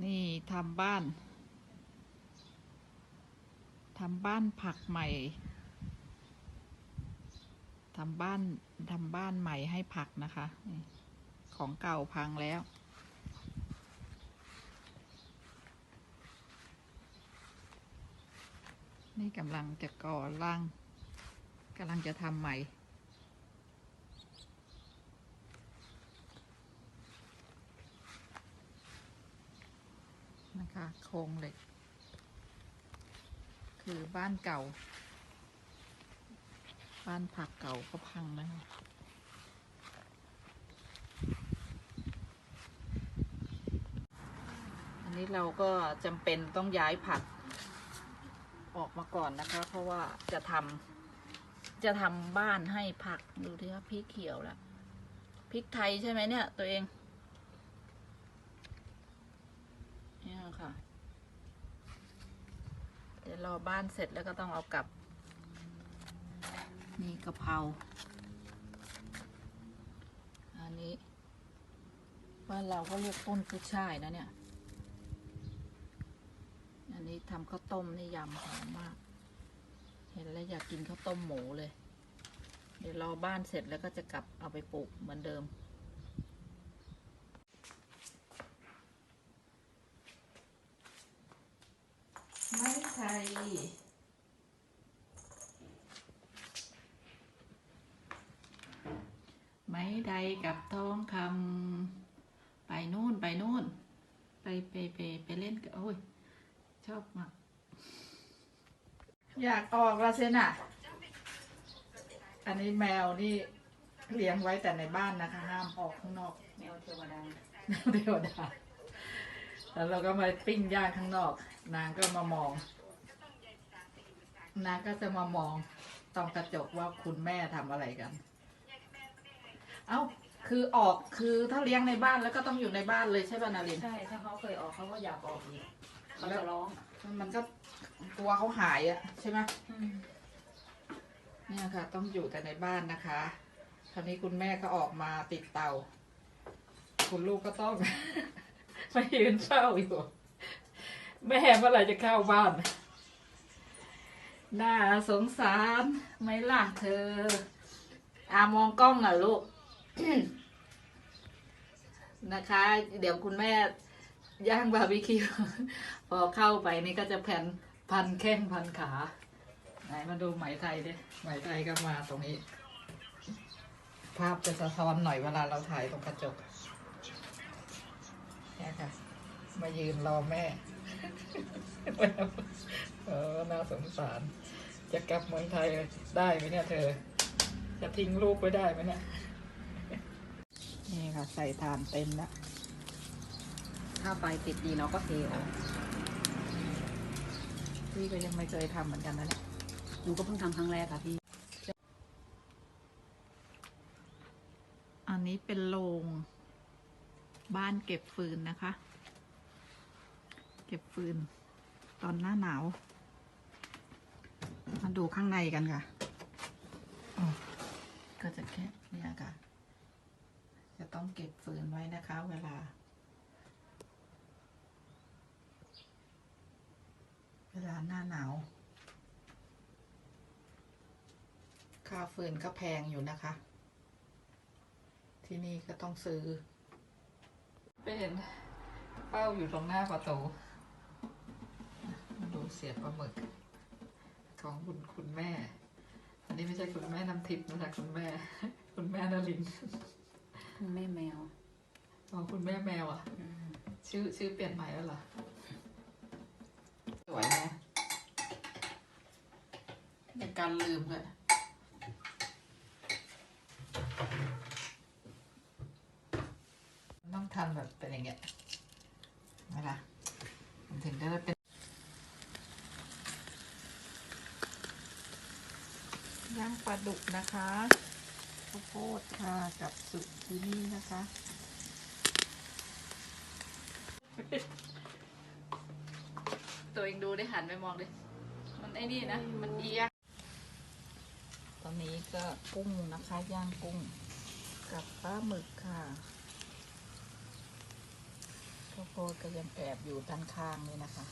นี่ทำบ้านทำบ้านผักใหม่ทำบ้านทำบ้านใหม่ให้ผักนะคะ ของเก่าพังแล้ว นี่กำลังจะก่อร่างกำลังจะทำใหม่ คะโครงเหล็ก คือบ้านเก่า บ้านผักเก่าก็พังนะคะอันนี้เราก็จำเป็นต้องย้ายผักออกมาก่อนนะคะ เพราะว่าจะทำจะทำบ้านให้ผักดูที่ว่าพริกเขียวแล้วพริกไทยใช่ไหมเนี่ยตัวเอง เนี่ค่ะ เดี๋ยวรอบ้านเสร็จแล้วก็ต้องเอากลับ นี่กะเพรา อันนี้บ้านเราก็เรียกต้นกุ้ยช่ายนะเนี่ย อันนี้ทำข้าวต้มนี่ยำหอมมาก เห็นแล้วอยากกินข้าวต้มหมูเลย เดี๋ยวรอบ้านเสร็จแล้วก็จะกลับเอาไปปลูกเหมือนเดิม ไทยไม้ใดกับทองคำไปนู่นไปนู่น ไปไปไปไปเล่นกับโอ้ย ชอบมาก อยากออกละเซน่ะ อันนี้แมวนี่เลี้ยงไว้แต่ในบ้านนะคะ ห้ามออกข้างนอก แมวเทวดาเทวดาแล้วเราก็มาปิ้งย่างข้างนอก นางก็มามอง นางก็จะมามองตองกระจกว่าคุณแม่ทำอะไรกัน เอ้า คือออกคือถ้าเลี้ยงในบ้านแล้วก็ต้องอยู่ในบ้านเลยใช่ป่ะนาริน ใช่ ถ้าเขาเคยออกเขาก็อยากออกอีกเขาจะร้องมันก็กลัวเขาหายอะใช่ไหมเนี่ยค่ะ ต้องอยู่แต่ในบ้านนะคะ คราวนี้คุณแม่ก็ออกมาติดเตา คุณลูกก็ต้อง มายืนเฝ้าอยู่ แม่เมื่อไหร่จะเข้าบ้าน น่าสงสารไหม่ล่ะเธอ อามองกล้องอะลูก นะคะ เดี๋ยวคุณแม่ย่างบาร์บีคิว พอเข้าไปนี่ก็จะแผ่นพันแข้งพันขา ไหนมาดูไหมไทยดิไหมไทยก็มาตรงนี้ ภาพจะสะท้อนหน่อยเวลาเราถ่ายตรงกระจกเนี่ค่ะ มายืนรอแม่เออน่าสงสาร จะกลับเมืองไทยได้ไหมเนี่ยเธอ จะทิ้งลูกไว้ได้ไหมเนี่ย นี่ค่ะใส่ทานเต็มแล้ว ถ้าไฟติดดีเราก็เทออกพี่ก็ยังไม่เคยทำเหมือนกันนะเนี่ยหนูก็เพิ่งทำครั้งแรกค่ะพี่ อันนี้เป็นโรงบ้านเก็บฟืนนะคะเก็บฟืน ตอนหน้าหนาว มาดูข้างในกันค่ะ ก็จะแค่เนี่ยค่ะ จะต้องเก็บฟืนไว้นะคะ เวลา เวลาหน้าหนาว ค่าฟืนก็แพงอยู่นะคะ ที่นี่ก็ต้องซื้อ เป็นเป้าอยู่ตรงหน้าประตู เสียบปลาหมึก ของคุณคุณแม่ อันนี้ไม่ใช่คุณแม่น้ำทิพย์นะคะคุณแม่ คุณแม่นลินทร์แม่แมวอ๋อคุณแม่แมวอะ ชื่อชื่อเปลี่ยนใหม่แล้วเหรอ สวยนะในการลืมเลยต้องทำแบบเป็นอย่างเงี้ยเวลามันถึงจะได้เป็นย่าง ปลาดุกนะคะข้าวโพดค่ะกับสุกินี่นะคะ ตัวเองดูได้หันไปมองดิมันไอ้นี่นะ มันเอียงตอนนี้ก็กุ้งนะคะย่างกุ้ง กับปลาหมึกค่ะข้าวโพษก็ยังแอบอยู่ด้านข้างเลยนะคะ